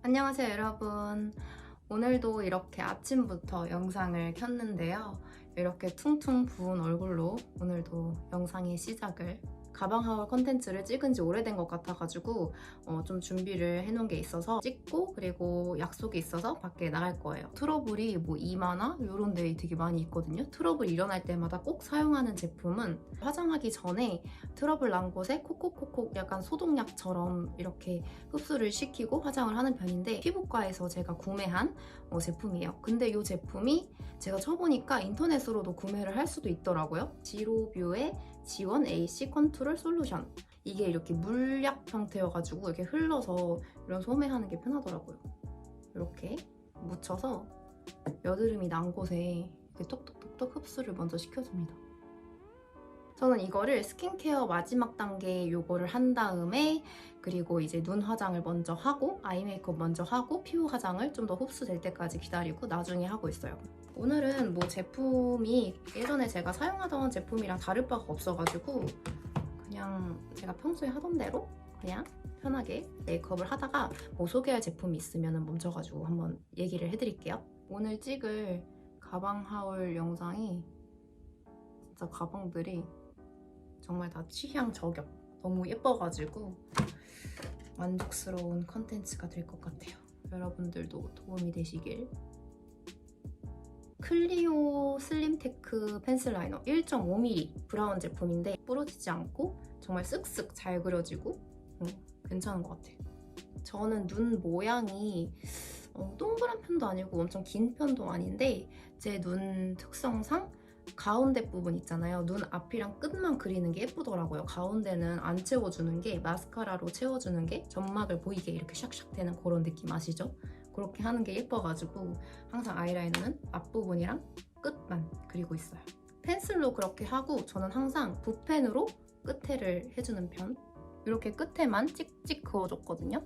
안녕하세요 여러분. 오늘도 이렇게 아침부터 영상을 켰는데요. 이렇게 퉁퉁 부은 얼굴로 오늘도 영상의 시작을 가방 하울 컨텐츠를 찍은 지 오래된 것 같아가지고 어, 좀 준비를 해놓은 게 있어서 찍고 그리고 약속이 있어서 밖에 나갈 거예요. 트러블이 뭐 이마나 이런 데 되게 많이 있거든요. 트러블 일어날 때마다 꼭 사용하는 제품은 화장하기 전에 트러블 난 곳에 콕콕콕콕 약간 소독약처럼 이렇게 흡수를 시키고 화장을 하는 편인데 피부과에서 제가 구매한 어, 제품이에요. 근데 이 제품이 제가 쳐보니까 인터넷으로도 구매를 할 수도 있더라고요. 지로뷰의 지원 AC 컨투럴 솔루션. 이게 이렇게 물약 형태여가지고 이렇게 흘러서 이런 소매하는 게 편하더라고요. 이렇게 묻혀서 여드름이 난 곳에 이렇게 톡톡톡톡 흡수를 먼저 시켜줍니다. 저는 이거를 스킨케어 마지막 단계 요거를 한 다음에 그리고 이제 눈 화장을 먼저 하고 아이 메이크업 먼저 하고 피부 화장을 좀 더 흡수될 때까지 기다리고 나중에 하고 있어요. 오늘은 뭐 제품이 예전에 제가 사용하던 제품이랑 다를 바가 없어가지고 그냥 제가 평소에 하던 대로 그냥 편하게 메이크업을 하다가 뭐 소개할 제품이 있으면 멈춰가지고 한번 얘기를 해드릴게요. 오늘 찍을 가방 하울 영상이 진짜 가방들이 정말 다 취향 저격 너무 예뻐가지고 만족스러운 컨텐츠가 될 것 같아요. 여러분들도 도움이 되시길. 클리오 슬림테크 펜슬 라이너 1.5mm 브라운 제품인데 부러지지 않고 정말 쓱쓱 잘 그려지고 음, 괜찮은 것 같아요. 저는 눈 모양이 어, 동그란 편도 아니고 엄청 긴 편도 아닌데 제 눈 특성상 가운데 부분 있잖아요. 눈 앞이랑 끝만 그리는 게 예쁘더라고요. 가운데는 안 채워주는 게 마스카라로 채워주는 게 점막을 보이게 이렇게 샥샥 되는 그런 느낌 아시죠? 그렇게 하는 게 예뻐가지고 항상 아이라이너는 앞부분이랑 끝만 그리고 있어요. 펜슬로 그렇게 하고 저는 항상 붓펜으로 끝에를 해주는 편. 이렇게 끝에만 찍찍 그어줬거든요.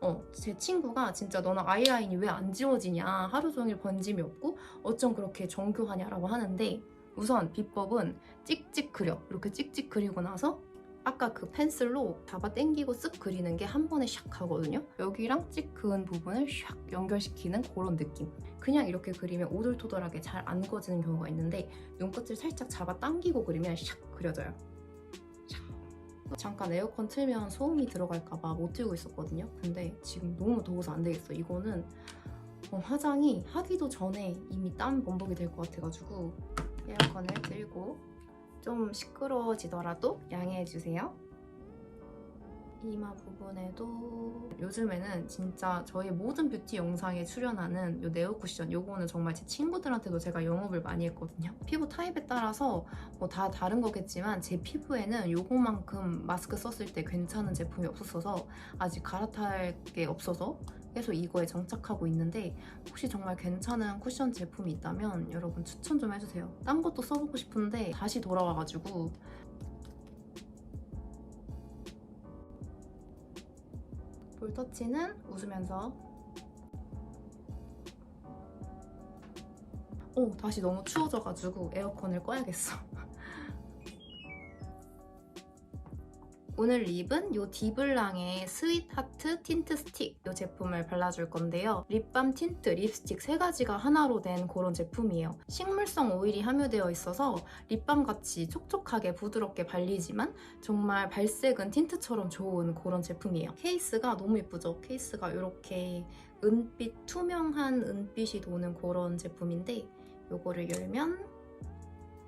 어, 제 친구가 진짜 너는 아이라인이 왜 안 지워지냐 하루 종일 번짐이 없고 어쩜 그렇게 정교하냐라고 하는데 우선 비법은 찍찍 그려. 이렇게 찍찍 그리고 나서 아까 그 펜슬로 잡아 당기고 쓱 그리는 게 한 번에 샥 하거든요. 여기랑 찍 그은 부분을 샥 연결시키는 그런 느낌. 그냥 이렇게 그리면 오돌토돌하게 잘 안 그어지는 경우가 있는데 눈끝을 살짝 잡아 당기고 그리면 샥 그려져요. 샥. 잠깐 에어컨 틀면 소음이 들어갈까봐 못 틀고 있었거든요. 근데 지금 너무 더워서 안 되겠어. 이거는 어, 화장이 하기도 전에 이미 땀 범벅이 될 것 같아가지고 에어컨을 틀고 좀 시끄러워지더라도 양해해주세요. 이마 부분에도 요즘에는 진짜 저희 모든 뷰티 영상에 출연하는 요 네오 쿠션 요거는 정말 제 친구들한테도 제가 영업을 많이 했거든요. 피부 타입에 따라서 뭐 다 다른 거겠지만 제 피부에는 요거만큼 마스크 썼을 때 괜찮은 제품이 없었어서 아직 갈아탈 게 없어서 계속 이거에 정착하고 있는데 혹시 정말 괜찮은 쿠션 제품이 있다면 여러분 추천 좀 해주세요. 딴 것도 써보고 싶은데 다시 돌아와가지고. 볼터치는 웃으면서. 오 다시 너무 추워져가지고 에어컨을 꺼야겠어 오늘 립은 이 디블랑의 스윗 하트 틴트 스틱 이 제품을 발라줄 건데요. 립밤, 틴트, 립스틱 세 가지가 하나로 된 그런 제품이에요. 식물성 오일이 함유되어 있어서 립밤 같이 촉촉하게 부드럽게 발리지만 정말 발색은 틴트처럼 좋은 그런 제품이에요. 케이스가 너무 예쁘죠? 케이스가 이렇게 은빛, 투명한 은빛이 도는 그런 제품인데 이거를 열면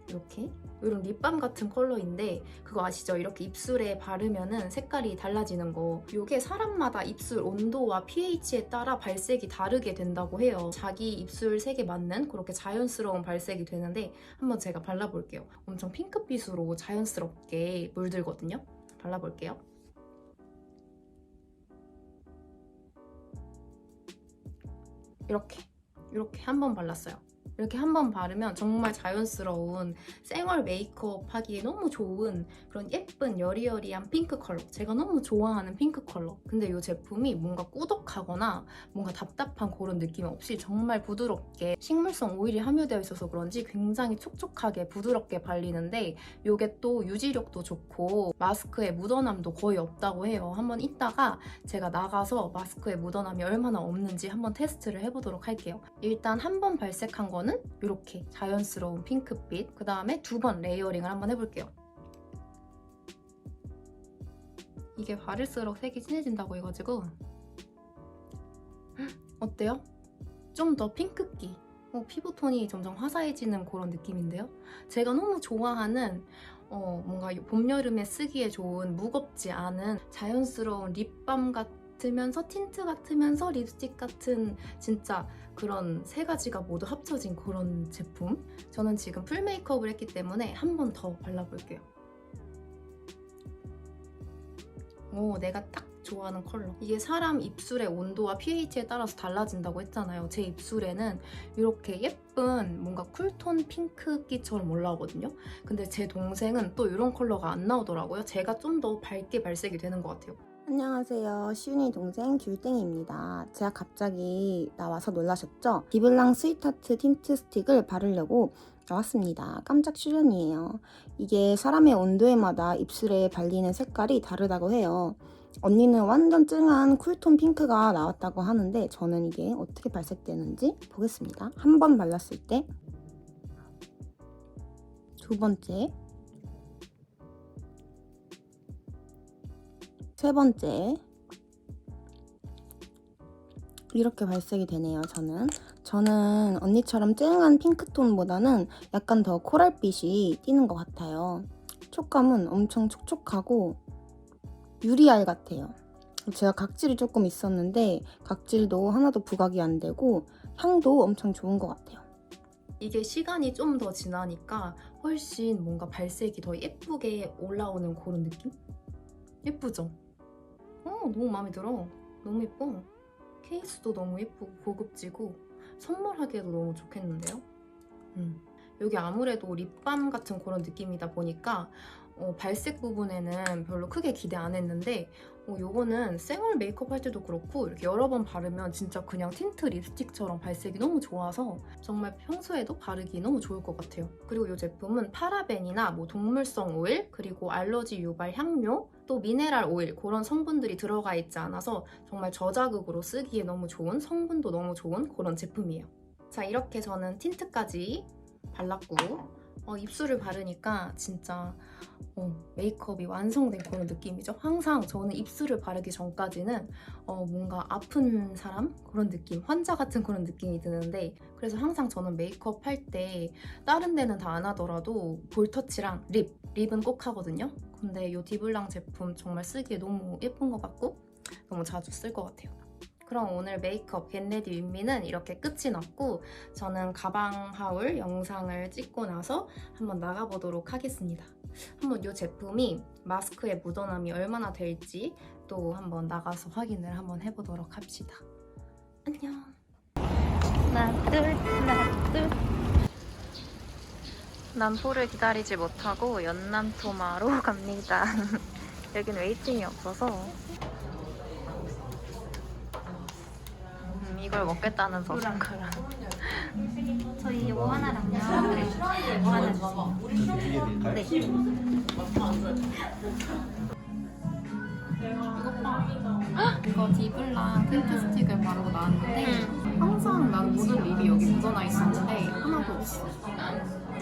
이렇게? 이런 립밤 같은 컬러인데 그거 아시죠? 이렇게 입술에 바르면은 색깔이 달라지는 거. 이게 사람마다 입술 온도와 pH에 따라 발색이 다르게 된다고 해요. 자기 입술 색에 맞는 그렇게 자연스러운 발색이 되는데 한번 제가 발라볼게요. 엄청 핑크빛으로 자연스럽게 물들거든요. 발라볼게요. 이렇게. 이렇게 한 번 발랐어요 이렇게 한 번 바르면 정말 자연스러운 생얼 메이크업 하기에 너무 좋은 그런 예쁜 여리여리한 핑크 컬러. 제가 너무 좋아하는 핑크 컬러. 근데 이 제품이 뭔가 꾸덕하거나 뭔가 답답한 그런 느낌 없이 정말 부드럽게 식물성 오일이 함유되어 있어서 그런지 굉장히 촉촉하게 부드럽게 발리는데 이게 또 유지력도 좋고 마스크에 묻어남도 거의 없다고 해요. 한번 이따가 제가 나가서 마스크에 묻어남이 얼마나 없는지 한번 테스트를 해보도록 할게요. 일단 한 번 발색한 거는 이렇게 자연스러운 핑크빛 그 다음에 두 번 레이어링을 한번 해볼게요. 이게 바를수록 색이 진해진다고 해가지고 헉, 어때요? 좀 더 핑크기 어, 피부톤이 점점 화사해지는 그런 느낌인데요. 제가 너무 좋아하는 어, 뭔가 봄, 여름에 쓰기에 좋은 무겁지 않은 자연스러운 립밤 같 으면서 틴트 같으면서 립스틱 같은 진짜 그런 세 가지가 모두 합쳐진 그런 제품. 저는 지금 풀 메이크업을 했기 때문에 한 번 더 발라볼게요. 오, 내가 딱 좋아하는 컬러. 이게 사람 입술의 온도와 pH에 따라서 달라진다고 했잖아요. 제 입술에는 이렇게 예쁜 뭔가 쿨톤 핑크기처럼 올라오거든요. 근데 제 동생은 또 이런 컬러가 안 나오더라고요. 제가 좀 더 밝게 발색이 되는 것 같아요. 안녕하세요. 시윤이 동생 귤땡입니다. 제가 갑자기 나와서 놀라셨죠? 디블랑 스위트하트 틴트 스틱을 바르려고 나왔습니다. 깜짝 출연이에요. 이게 사람의 온도에마다 입술에 발리는 색깔이 다르다고 해요. 언니는 완전 쨍한 쿨톤 핑크가 나왔다고 하는데 저는 이게 어떻게 발색되는지 보겠습니다. 한 번 발랐을 때 두 번째 세 번째. 이렇게 발색이 되네요 저는. 저는 언니처럼 쨍한 핑크톤보다는 약간 더 코랄빛이 띄는 것 같아요. 촉감은 엄청 촉촉하고 유리알 같아요. 제가 각질이 조금 있었는데 각질도 하나도 부각이 안 되고 향도 엄청 좋은 것 같아요. 이게 시간이 좀 더 지나니까 훨씬 뭔가 발색이 더 예쁘게 올라오는 그런 느낌? 예쁘죠? 어, 너무 마음에 들어. 너무 예뻐. 케이스도 너무 예쁘고 고급지고 선물하기에도 너무 좋겠는데요? 음. 여기 아무래도 립밤 같은 그런 느낌이다 보니까 어, 발색 부분에는 별로 크게 기대 안 했는데 어, 요거는 생얼 메이크업 할 때도 그렇고 이렇게 여러 번 바르면 진짜 그냥 틴트 립스틱처럼 발색이 너무 좋아서 정말 평소에도 바르기 너무 좋을 것 같아요. 그리고 이 제품은 파라벤이나 뭐 동물성 오일 그리고 알러지 유발 향료 또 미네랄 오일 그런 성분들이 들어가 있지 않아서 정말 저자극으로 쓰기에 너무 좋은 성분도 너무 좋은 그런 제품이에요. 자 이렇게 저는 틴트까지 발랐고 어, 입술을 바르니까 진짜 어, 메이크업이 완성된 그런 느낌이죠. 항상 저는 입술을 바르기 전까지는 어, 뭔가 아픈 사람 그런 느낌, 환자 같은 그런 느낌이 드는데 그래서 항상 저는 메이크업 할 때 다른 데는 다 안 하더라도 볼터치랑 립, 립은 꼭 하거든요. 근데 이 디블랑 제품 정말 쓰기에 너무 예쁜 것 같고 너무 자주 쓸 것 같아요. 그럼 오늘 메이크업 겟레디 윈미는 이렇게 끝이 났고 저는 가방 하울 영상을 찍고 나서 한번 나가보도록 하겠습니다. 한번 이 제품이 마스크에 묻어남이 얼마나 될지 또 한번 나가서 확인을 한번 해보도록 합시다. 안녕. 하나 둘 하나 둘. 남포를 기다리지 못하고 연남토마로 갑니다. 여긴 웨이팅이 없어서 음, 이걸 먹겠다는 서스크랑 저희 요거 하나랑요. 네. 요거 하나 주세요. 네. 이거 디블랑 틴트 스틱을 바르고 나왔는데 항상 나는 모든 립이 여기 묻어나 있었는데 하나도 없어.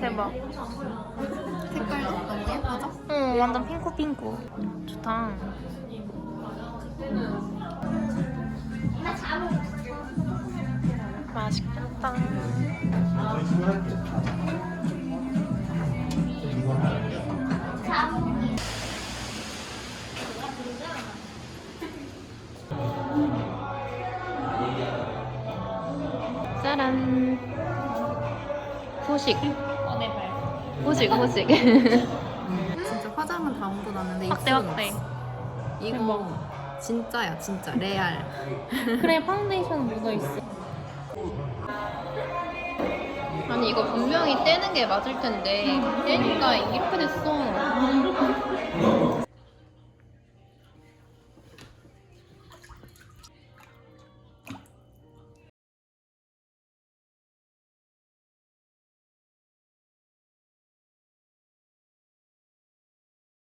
대박. 색깔도 너무 예쁘죠? 응, 완전 핑크핑크. 좋다. 맛있겠다. 짜란. 후식. 후식, 후식. 진짜 화장은 다 묻어났는데 확대, 입술은 확대. 없어. 이거 진짜야 진짜 레알. 그래, 파운데이션 묻어있어. 이거 분명히 떼는 게 맞을 텐데 떼니까 이렇게 됐어